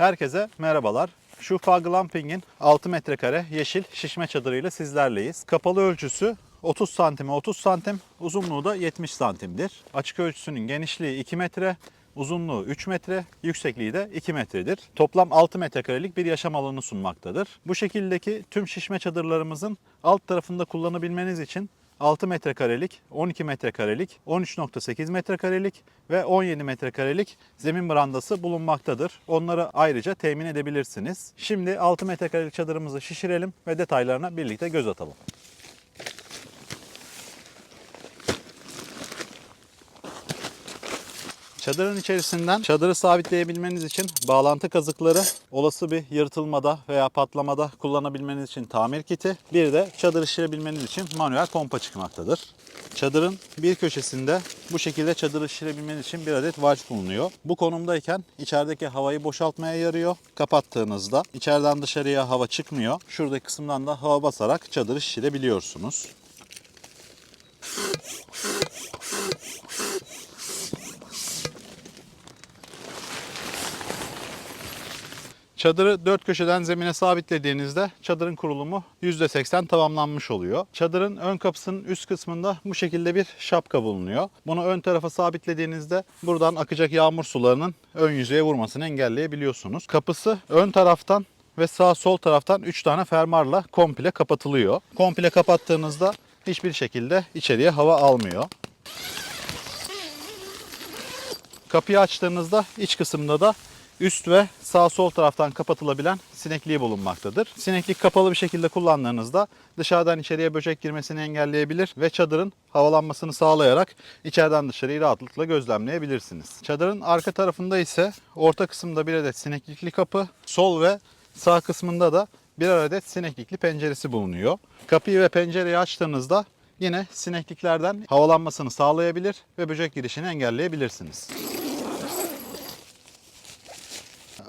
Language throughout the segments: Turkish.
Herkese merhabalar. Şufa Glamping'in 6 metrekare yeşil şişme çadırıyla sizlerleyiz. Kapalı ölçüsü 30 santime 30 santim, uzunluğu da 70 santimdir. Açık ölçüsünün genişliği 2 metre, uzunluğu 3 metre, yüksekliği de 2 metredir. Toplam 6 metrekarelik bir yaşam alanı sunmaktadır. Bu şekildeki tüm şişme çadırlarımızın alt tarafında kullanabilmeniz için 6 metrekarelik, 12 metrekarelik, 13.8 metrekarelik ve 17 metrekarelik zemin brandası bulunmaktadır. Onları ayrıca temin edebilirsiniz. Şimdi 6 metrekarelik çadırımızı şişirelim ve detaylarına birlikte göz atalım. Çadırın içerisinden çadırı sabitleyebilmeniz için bağlantı kazıkları, olası bir yırtılmada veya patlamada kullanabilmeniz için tamir kiti, bir de çadır şişirebilmeniz için manuel pompa çıkmaktadır. Çadırın bir köşesinde bu şekilde çadırı şişirebilmeniz için bir adet valf bulunuyor. Bu konumdayken içerideki havayı boşaltmaya yarıyor. Kapattığınızda içeriden dışarıya hava çıkmıyor. Şuradaki kısımdan da hava basarak çadırı şişirebiliyorsunuz. Çadırı dört köşeden zemine sabitlediğinizde çadırın kurulumu %80 tamamlanmış oluyor. Çadırın ön kapısının üst kısmında bu şekilde bir şapka bulunuyor. Bunu ön tarafa sabitlediğinizde buradan akacak yağmur sularının ön yüzeye vurmasını engelleyebiliyorsunuz. Kapısı ön taraftan ve sağ sol taraftan 3 tane fermarla komple kapatılıyor. Komple kapattığınızda hiçbir şekilde içeriye hava almıyor. Kapıyı açtığınızda iç kısımda da üst ve sağ sol taraftan kapatılabilen sinekliği bulunmaktadır. Sineklik kapalı bir şekilde kullandığınızda dışarıdan içeriye böcek girmesini engelleyebilir ve çadırın havalanmasını sağlayarak içeriden dışarıyı rahatlıkla gözlemleyebilirsiniz. Çadırın arka tarafında ise orta kısımda bir adet sineklikli kapı, sol ve sağ kısmında da bir adet sineklikli penceresi bulunuyor. Kapıyı ve pencereyi açtığınızda yine sinekliklerden havalanmasını sağlayabilir ve böcek girişini engelleyebilirsiniz.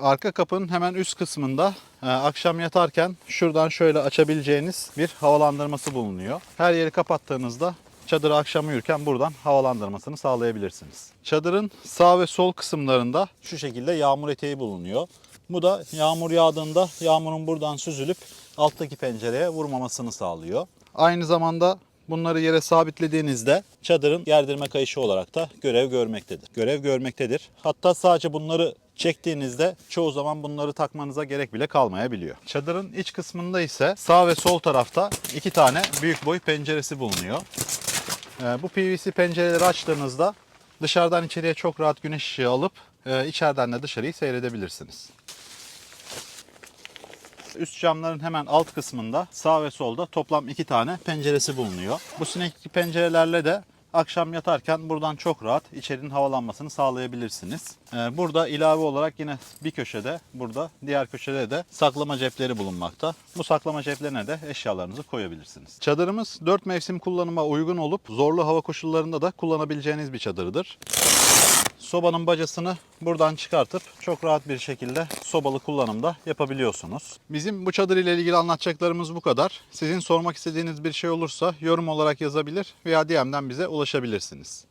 Arka kapının hemen üst kısmında e, akşam yatarken şuradan şöyle açabileceğiniz bir havalandırması bulunuyor. Her yeri kapattığınızda çadırı akşam uyurken buradan havalandırmasını sağlayabilirsiniz. Çadırın sağ ve sol kısımlarında şu şekilde yağmur eteği bulunuyor. Bu da yağmur yağdığında yağmurun buradan süzülüp alttaki pencereye vurmamasını sağlıyor. Aynı zamanda Bunları yere sabitlediğinizde çadırın gerdirme kayışı olarak da görev görmektedir. Görev görmektedir. Hatta sadece bunları çektiğinizde çoğu zaman bunları takmanıza gerek bile kalmayabiliyor. Çadırın iç kısmında ise sağ ve sol tarafta iki tane büyük boy penceresi bulunuyor. Ee, Bu PVC pencereleri açtığınızda dışarıdan içeriye çok rahat güneş ışığı alıp e, içeriden de dışarıyı seyredebilirsiniz. Üst camların hemen alt kısmında sağ ve solda toplam iki tane penceresi bulunuyor. Bu sinekli pencerelerle de akşam yatarken buradan çok rahat içerinin havalanmasını sağlayabilirsiniz. Ee, Burada ilave olarak yine bir köşede, burada diğer köşede de saklama cepleri bulunmakta. Bu saklama ceplerine de eşyalarınızı koyabilirsiniz. Çadırımız 4 mevsim kullanıma uygun olup zorlu hava koşullarında da kullanabileceğiniz bir çadırdır. Sobanın bacasını buradan çıkartıp çok rahat bir şekilde sobalı kullanımda yapabiliyorsunuz. Bizim bu çadır ile ilgili anlatacaklarımız bu kadar. Sizin sormak istediğiniz bir şey olursa yorum olarak yazabilir veya DM'den bize ulaşabilirsiniz.